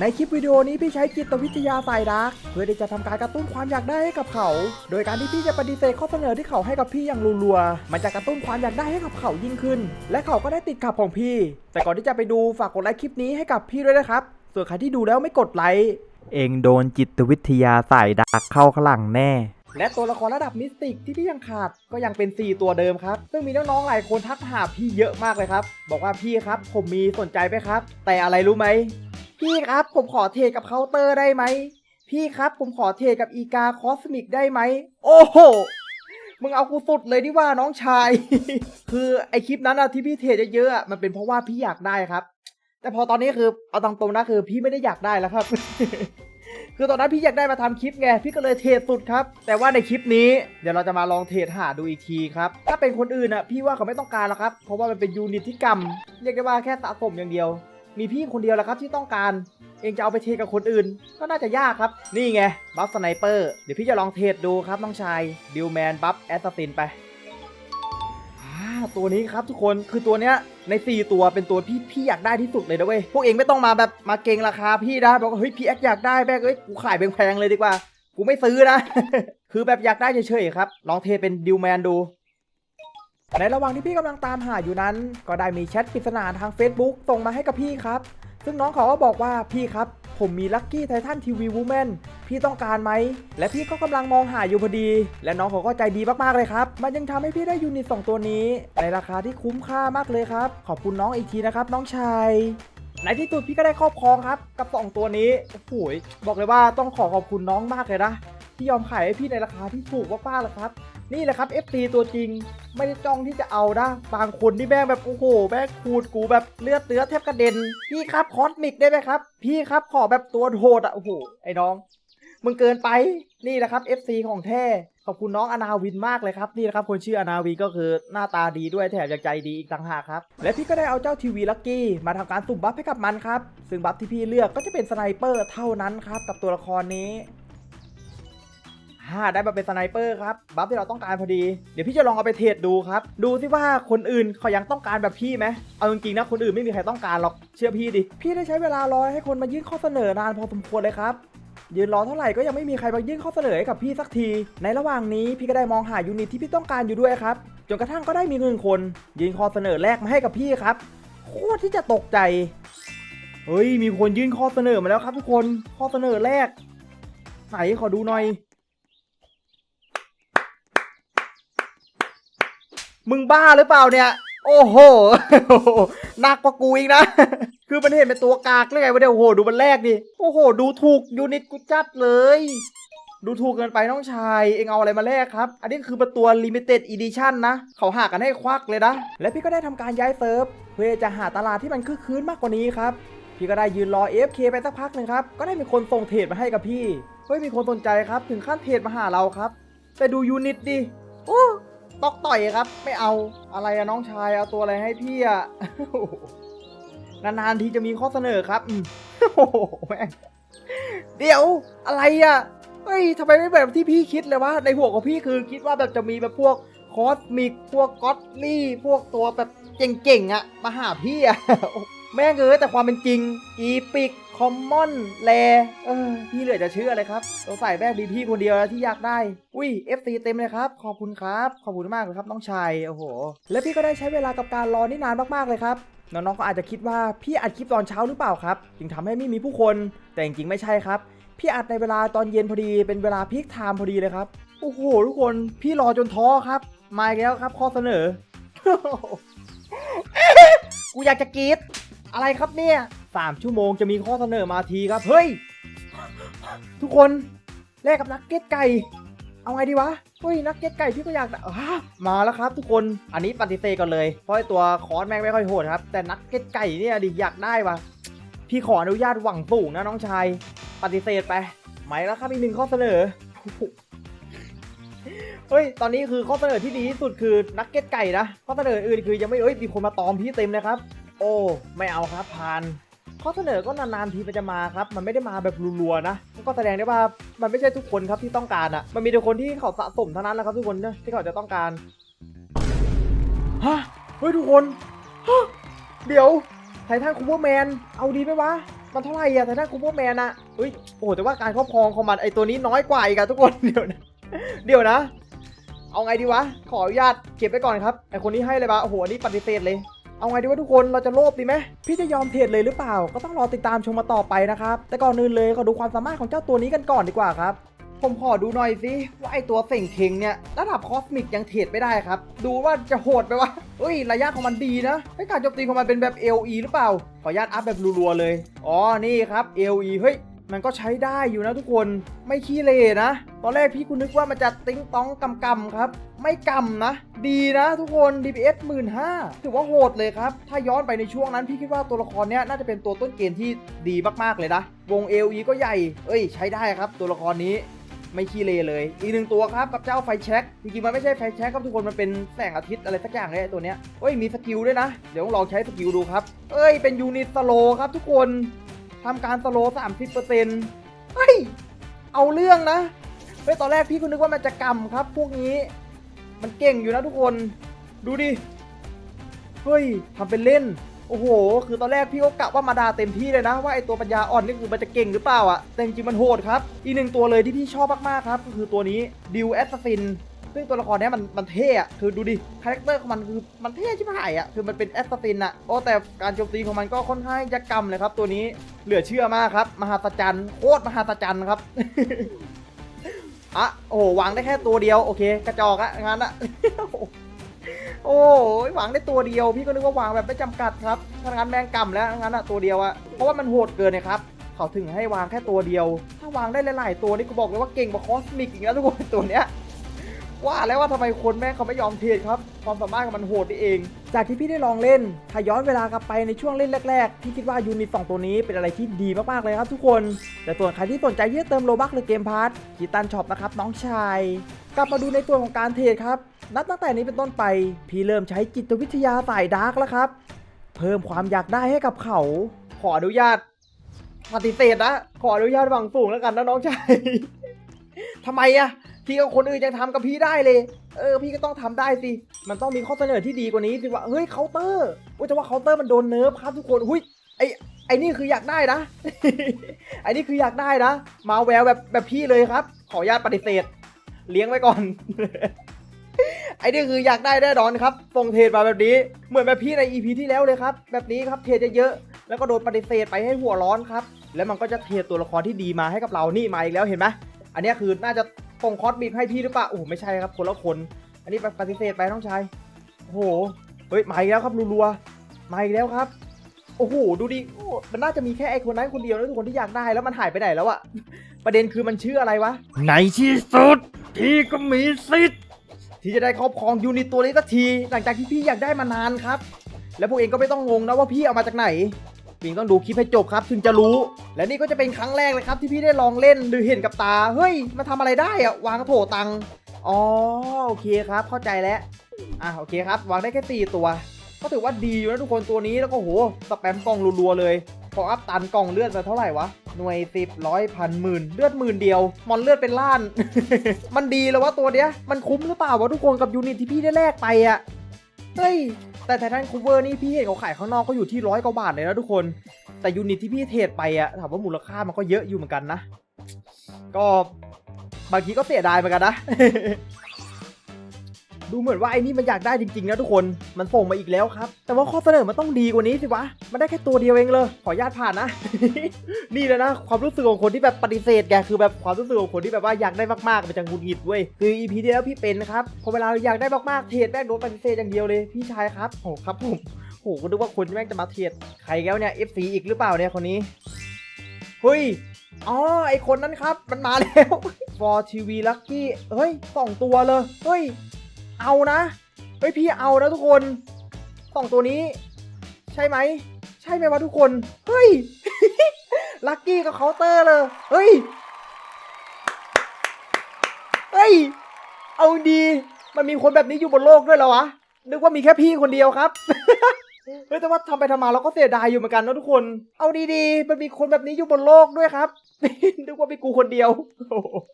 ในคลิปวิดีโอนี้พี่ใช้จิตวิทยาสายดาร์กเพื่อที่จะทำการกระตุ้นความอยากได้ให้กับเขา โดยการที่พี่จะปฏิเสธข้อเสนอที่เขาให้กับพี่อย่างรัวๆ มันจะกระตุ้นความอยากได้ให้กับเขายิ่งขึ้น และเขาก็ได้ติดขับของพี่ แต่ก่อนที่จะไปดูฝากกดไลค์คลิปนี้ให้กับพี่ด้วยนะครับ ส่วนใครที่ดูแล้วไม่กดไลค์ เองโดนจิตวิทยาสายดาร์กเข้าข้างหลังแน่ และตัวละครระดับมิสติกที่พี่ยังขาดก็ยังเป็น 4 ตัวเดิมครับ ซึ่งมีน้องๆหลายคนทักหาพี่เยอะมากเลยครับ บอกว่าพี่ครับ ผมมีสนใจไหมครับ แต่อะไรรู้ไหม พี่ครับผมขอเทกับเคาน์เตอร์ได้ไหม พี่ครับผมขอเทกับอีกาคอสมิกได้ไหม โอ้โห มึงเอากูสุดเลยดิว่าน้องชาย คือไอคลิปนั้นอะที่พี่เทเยอะๆมันเป็นเพราะว่าพี่อยากได้ครับ แต่พอตอนนี้คือเอาตามตรงๆนะคือ พี่ไม่ได้อยากได้แล้วครับ คือตอนนั้นพี่อยากได้มาทำคลิปไงพี่ก็เลยเทสุดครับ แต่ว่าในคลิปนี้เดี๋ยวเราจะมาลองเทหาดูอีกทีครับ ถ้าเป็นคนอื่นอะพี่ว่าเขาไม่ต้องการแล้วครับ เพราะว่ามันเป็นยูนิตที่กรรม เรียกได้ว่าแค่สะสมอย่างเดียว มีพี่คนเดียวแหละครับที่ต้องการ เองจะเอาไปเทกับคนอื่น ก็น่าจะยากครับ นี่ไงบัฟสไนเปอร์เดี๋ยวพี่จะลองเทรดดูครับน้องชายดิวแมนบัฟแอสซัสซินไปอ่าตัวนี้ครับทุกคนคือตัวเนี้ยใน 4 ตัวเป็นตัวพี่พี่อยากได้ที่สุดเลยนะเว้ยพวกเองไม่ต้องมาแบบมาเก่งราคาพี่นะบอกว่าเฮ้ยพี่แอคอยากได้แบกเอ้ยกูขายแพงๆเลยดีกว่า กูไม่ซื้อนะ คือแบบอยากได้เฉยๆครับ ลองเทเป็นดิวแมนดู ในระหว่างที่พี่กำลังตามหาอยู่นั้น ก็ได้มีแชทปริศนาทาง Facebook ส่งมาให้กับพี่ครับ ซึ่งน้องเขาก็บอกว่าพี่ครับ ผมมีลัคกี้ไททันทีวีวูแมนพี่ต้องการไหม และพี่ก็กำลังมองหาอยู่พอดี และน้องเขาก็ใจดีมากๆเลยครับ มันยังทำให้พี่ได้ยูนิตสองตัวนี้ ในราคาที่คุ้มค่ามากเลยครับ ขอบคุณน้องอีกทีนะครับ น้องชายในที่สุดพี่ก็ได้ครอบครองครับ กับสองตัวนี้โอ้โหบอกเลยว่าต้องขอขอบคุณน้องมากเลยนะ ที่ยอมขายให้พี่ในราคาที่ถูกมากๆเลยครับ นี่แหละครับ FT ตัวจริงไม่ได้จ้องที่จะเอานะบางคนที่แม่งแบบโอ้โหแม่งขูดกูแบบเลือดเนื้อแทบกระเด็น พี่ครับคอสมิกได้ไหมครับ พี่ครับขอแบบตัวโหดอะโอ้โหไอ้น้องมึงเกินไปนี่แหละครับ FC ของแท้ขอบคุณน้องอนาวินมากเลยครับนี่แหละครับคนชื่ออนาวินก็คือหน้าตาดีด้วยแถมยังใจดีอีกต่างหากครับ และพี่ก็ได้เอาเจ้าทีวีลักกี้มาทำการสุ่มบัฟให้กับมันครับ ซึ่งบัฟที่พี่เลือกก็จะเป็นสไนเปอร์เท่านั้นครับกับตัวละครนี้ ฮ่าได้มาเป็นสไนเปอร์ครับบัฟที่เราต้องการพอดี เดี๋ยวพี่จะลองเอาไปเทรดดูครับ ดูสิว่าคนอื่นเขายังต้องการแบบพี่ไหมเอาจริงๆนะคนอื่นไม่มีใครต้องการหรอกเชื่อพี่ดิพี่ได้ใช้เวลารอให้คนมายื่นข้อเสนอนานพอสมควรเลยครับยืนรอเท่าไหร่ก็ยังไม่มีใครมายื่นข้อเสนอให้กับพี่สักที ในระหว่างนี้พี่ก็ได้มองหายูนิตที่พี่ต้องการอยู่ด้วยครับ จนกระทั่งก็ได้มีหนึ่งคนยื่นข้อเสนอแรกมาให้กับพี่ครับ โคตรที่จะตกใจ เฮ้ยมีคนยื่นข้อเสนอมาแล้วครับทุกคน ข้อเสนอแรกไหนขอดูหน่อย มึงบ้าหรือเปล่าเนี่ย โอ้โหหนักกว่ากูอีกนะ คือมันเห็นเป็นตัวกากเลยไงวะเดี๋ยวโอ้โหดูมันแรกดิ โอ้โห ดูถูกยูนิตกูจัดเลย ดูถูกเกินไปน้องชาย เองเอาอะไรมาแลกครับ อันนี้คือเป็นตัว limited edition นะ เขาหากันให้ควักเลยนะ และพี่ก็ได้ทำการย้ายเซิร์ฟเพื่อจะหาตลาดที่มันคึกคืนมากกว่านี้ครับพี่ก็ได้ยืนรอ AFK ไปสักพักหนึ่งครับ ก็ได้มีคนส่งเทรดมาให้กับพี่ เฮ้ย มีคนสนใจครับ ถึงขั้นเทรดมาหาเราครับ แต่ดูยูนิตดิ โอ้ ตอกต่อยครับ ไม่เอาอะไรอะน้องชายเอาตัวอะไรให้พี่อะนานๆทีจะมีข้อเสนอครับโอ้โหแม่เดี๋ยวอะไรอะเฮ้ยทำไมไม่แบบที่พี่คิดเลยวะในหัวของพี่คือคิดว่าแบบจะมีแบบพวกคอสมิกพวกก็อตลี่พวกตัวแบบเก่งๆอะมาหาพี่อะ แม่งเอ้ยแต่ความเป็นจริง อีพิก คอมมอนแลเออ พี่เหลือจะเชื่อเลยครับสงสัยแม่งมีพี่คนเดียวแล้วที่อยากได้ อุ้ย FC เต็มเลยครับ ขอบคุณครับ ขอบคุณมากเลยครับน้องชาย โอ้โห และพี่ก็ได้ใช้เวลากับการรอนี่นานมากๆเลยครับ น้องๆก็อาจจะคิดว่าพี่อัดคลิปตอนเช้าหรือเปล่าครับ จึงทำให้ไม่มีผู้คน แต่จริงๆไม่ใช่ครับ พี่อัดในเวลาตอนเย็นพอดี เป็นเวลาพีคไทม์พอดีเลยครับ โอ้โหทุกคน พี่รอจนท้อครับ มาแล้วครับข้อเสนอ กูอยากจะกรีด อะไรครับเนี่ยสามชั่วโมงจะมีข้อเสนอมาทีครับ เฮ้ย ทุกคนแลกกับนักเก็ตไก่ เอาไงดีวะเฮ้ยนักเก็ตไก่พี่ก็อยากมาแล้วครับ ทุกคนอันนี้ปฏิเสธก่อนเลยเพราะตัวคอร์สแม่งไม่ค่อยโหดครับ แต่นักเก็ตไก่เนี่ยดิอยากได้วะพี่ขออนุญาตหวังสูงนะน้องชาย ปฏิเสธไปไหมแล้วครับอีกหนึ่งข้อเสนอเฮ้ย ตอนนี้คือข้อเสนอที่ดีที่สุดคือนักเก็ตไก่นะ ข้อเสนออื่นคือยังไม่เอ้ย มีคนมาตอมพี่เต็มเลยครับ โอ้ ไม่เอาครับพานข้อเสนอก็นานๆทีมันจะมาครับ มันไม่ได้มาแบบรัวๆนะมันก็แสดงได้ว่ามันไม่ใช่ทุกคนครับที่ต้องการอะ่ะ มันมีแต่คนที่เขาสะสมเท่านั้นแหละครับทุกคนที่เขาจะต้องการฮะเฮ้ยทุกคนฮะเดี๋ยวไททันคูเปอร์แมนเอาดีไหมวะมันเท่าไหร่อะแต่ถ้าคูเปอร์แมนอะเฮ้ยโอ้แต่ว่าการครอบครองของมันไอตัวนี้น้อยกว่าอีกอะทุกคนเดี๋ยวนะเดี๋ยวนะ เอาไงดีวะขออนุญาตเก็บไว้ก่อนครับไอคนนี้ให้เลยปะโอ้โหนนี้ปฏิเสธเลย เอาไงดีวะทุกคนเราจะโลภดีไหมพี่จะยอมเทรดเลยหรือเปล่า ก็ต้องรอติดตามชมมาต่อไปนะครับ แต่ก่อนอื่นเลยขอดูความสามารถของเจ้าตัวนี้กันก่อนดีกว่าครับ ผมขอดูหน่อยสิว่าไอตัวเส่งเคงเนี่ยระดับคอสมิกยังเทรดไม่ได้ครับ ดูว่าจะโหดไปวะเอ้ยระยะของมันดีนะไอการโจมตีของมันเป็นแบบ LE หรือเปล่า ขออนุญาตอัพแบบรัวๆเลย อ๋อนี่ครับ LE เฮ้ยมันก็ใช้ได้อยู่นะทุกคนไม่ขี้เลนะ ตอนแรกพี่คุณนึกว่ามันจะติ้งต้องกำกำครับ ไม่กำนะ ดีนะทุกคน DPS 1 5 0 0ถือว่าโหดเลยครับ ถ้าย้อนไปในช่วงนั้นพี่คิดว่าตัวละครเนี้ยน่าจะเป็นตัวต้นเกณฑ์ที่ดีมากๆเลยนะ วง LE ก็ใหญ่ เอ้ย ใช้ได้ครับ ตัวละครนี้ไม่ขี้เลเลย อีกหนึ่งตัวครับกับเจ้าไฟแช็กจริงๆมันไม่ใช่ไฟแช็กครับทุกคนมันเป็นแสงอาทิตย์อะไรสักอย่างเลยตัวเนี้ยเอ้ยมีสกิลด้วยนะ เดี๋ยวลองใช้สกิลดูครับ เอ้ยเป็นยูนิตสโลครับทุกคนทำการสโลสามสิบเปอร์เซ็นต์เฮ้ยเอาเรื่องนะ เฮ้ยตอนแรกพี่ก็นึกว่ามันจะกำครับ พวกนี้ มันเก่งอยู่นะทุกคน ดูดิ เฮ้ยทำเป็นเล่น โอ้โห คือตอนแรกพี่ก็กะว่ามาดาเต็มที่เลยนะ ว่าไอตัวปัญญาอ่อนนี่คือมันจะเก่งหรือเปล่าอะแต่จริงๆมันโหดครับ อีกหนึ่งตัวเลยที่พี่ชอบมากๆครับก็คือตัวนี้ดิวแอสซินซึ่งตัวละครนี้มันมันเท่อะคือดูดิ คาแรคเตอร์ของมันคือมันเท่ชิบหายอะคือมันเป็นแอสซินอะโอ้แต่การโจมตีของมันก็ค่อนข้างจะกำเลยครับ ตัวนี้เหลือเชื่อมากครับ มหาศจรรย์โคตรมหาศจรรย์ครับ อะโอ้โหวางได้แค่ตัวเดียวโอเค กระจอกอะงั้นอะโอ้ยหวังได้ตัวเดียว พี่ก็นึกว่าวางแบบไม่จำกัดครับถ้างั้นแมงกำแล้วงั้นอะตัวเดียวอะเพราะว่ามันโหดเกินนะครับเขาถึงให้วางแค่ตัวเดียว ถ้าวางได้หลาย ๆ ตัวนี่กูบอกเลยว่าเก่งกว่าคอสมิกอีกแล้วทุกคนตัวเนี้ยว่าแล้วว่าทำไมคนแม่งเขาไม่ยอมเทรดครับ ความสามารถของมันโหดนี่เอง จากที่พี่ได้ลองเล่น ถ้าย้อนเวลากลับไปในช่วงเล่นแรกๆ พี่คิดว่ายูนิตสองตัวนี้เป็นอะไรที่ดีมากๆเลยครับทุกคน แต่ส่วนใครที่สนใจที่จะเติมโลบักหรือเกมพาร์ทคีตันช็อปนะครับน้องชาย กลับมาดูในตัวของการเทรดครับ นับตั้งแต่นี้เป็นต้นไป พี่เริ่มใช้จิตวิทยาสายดาร์กแล้วครับ เพิ่มความอยากได้ให้กับเขา ขออนุญาตปฏิเสธนะ ขออนุญาตหวังสูงแล้วกันนะน้องชายทำไมอะ พี่กับคนอื่นยังทำกับพี่ได้เลย เออ พี่ก็ต้องทำได้สิ มันต้องมีข้อเสนอที่ดีกว่านี้สิว่า เฮ้ยเคาน์เตอร์ว่าจะว่าเคาน์เตอร์มันโดนเนิร์ฟครับทุกคน หุ้ย ไอไอนี่คืออยากได้นะ ไอนี่คืออยากได้นะ มาแววแบบแบบพี่เลยครับ ขออนุญาตปฏิเสธ เลี้ยงไว้ก่อน ไอนี่คืออยากได้แน่นอนครับส่งเทรดมาแบบนี้ เหมือนแบบพี่ใน EP ที่แล้วเลยครับ แบบนี้ครับเทรดเยอะๆแล้วก็โดนปฏิเสธไปให้หัวร้อนครับ แล้วมันก็จะเทรดตัวละครที่ดีมาให้กับเรา นี่มาอีกแล้วเห็นไหมอันนี้คือน่าจะ ส่งคอสบิกให้พี่หรือเปล่าโอ้โหไม่ใช่ครับคนละคน อันนี้ปฏิเสธไปน้องชายโอ้โหเฮ้ยมาอีกแล้วครับรัวๆมาอีกแล้วครับโอ้โหดูดิโอ้มันน่าจะมีแค่ไอ้คนนั้นคนเดียวนะทุกคนที่อยากได้แล้วมันหายไปไหนแล้วอะประเด็นคือมันชื่ออะไรวะในที่สุดพี่ก็มีสิทธิ์ที่จะได้ครอบครองยูนิตตัวนี้สักที หลังจากที่พี่อยากได้มานานครับ แล้วพวกเองก็ไม่ต้องงงนะว่าพี่เอามาจากไหน พียงต้องดูคลิปให้จบครับ ถึงจะรู้ และนี่ก็จะเป็นครั้งแรกเลยครับ ที่พี่ได้ลองเล่นหรือเห็นกับตา เฮ้ยมาทำอะไรได้อะวางโถตังอ๋อโอเคครับ เข้าใจแล้วอะโอเคครับ วางได้แค่สี่ตัว ก็ถือว่าดีอยู่นะทุกคนตัวนี้แล้วก็โหสแปมกล่องรัวๆเลยพออัพตันกล่องเลือดไปเท่าไหร่วะหน่วยสิบร้อยพันหมื่นเลือดหมื่นเดียว มอนเลือดเป็นล้าน มันดีแล้ววะตัวเนี้ยมันคุ้มหรือเปล่าวะทุกคนกับยูนิตที่พี่ได้แลกไปอะ เฮ้ย แต่ไททันคูเวอร์นี่พี่เห็นเขาขายข้างนอกก็อยู่ที่ร้อยกว่าบาทเลยนะทุกคน แต่ยูนิตที่พี่เทรดไปอะถามว่ามูลค่ามันก็เยอะอยู่เหมือนกันนะ ก็บางทีก็เสียดายเหมือนกันนะ ดูเหมือนว่าไอ้นี่มันอยากได้จริงๆนะทุกคน มันส่งมาอีกแล้วครับ แต่ว่าข้อเสนอมันต้องดีกว่านี้สิวะ มันได้แค่ตัวเดียวเองเลย ขออนุญาตผ่านนะ นี่แหละนะ ความรู้สึกของคนที่แบบปฏิเสธแกคือแบบความรู้สึกของคนที่แบบว่าอยากได้มากๆมันจะหงุดหงิดเว้ย คือ EP ที่แล้วพี่เป็นครับ พอเวลาอยากได้มากๆเทรดแม่งโดนปฏิเสธอย่างเดียวเลยพี่ชายครับ โอ้ครับผมโหก็นึกว่าคนแม่งจะมาเทรดใครแล้วเนี่ย FC อีกหรือเปล่าเนี่ยคนนี้ เฮ้ยอ๋อไอคนนั้นครับ มันมาแล้ว For TV Lucky เฮ้ยสองตัวเลย เฮ้ย เอานะเฮ้ยพี่เอานะทุกคนสองตัวนี้ ใช่ไหม ใช่ไหมวะทุกคน เฮ้ย ลักกี้กับเคาน์เตอร์เลย เฮ้ย เฮ้ย เอาดี มันมีคนแบบนี้อยู่บนโลกด้วยเหรอวะ นึกว่ามีแค่พี่คนเดียวครับ เฮ้ยแต่ว่าทำไปทำมาเราก็เสียดายอยู่เหมือนกันนะทุกคน เอาดีๆ มันมีคนแบบนี้อยู่บนโลกด้วยครับนึกว่ามีกูคนเดียว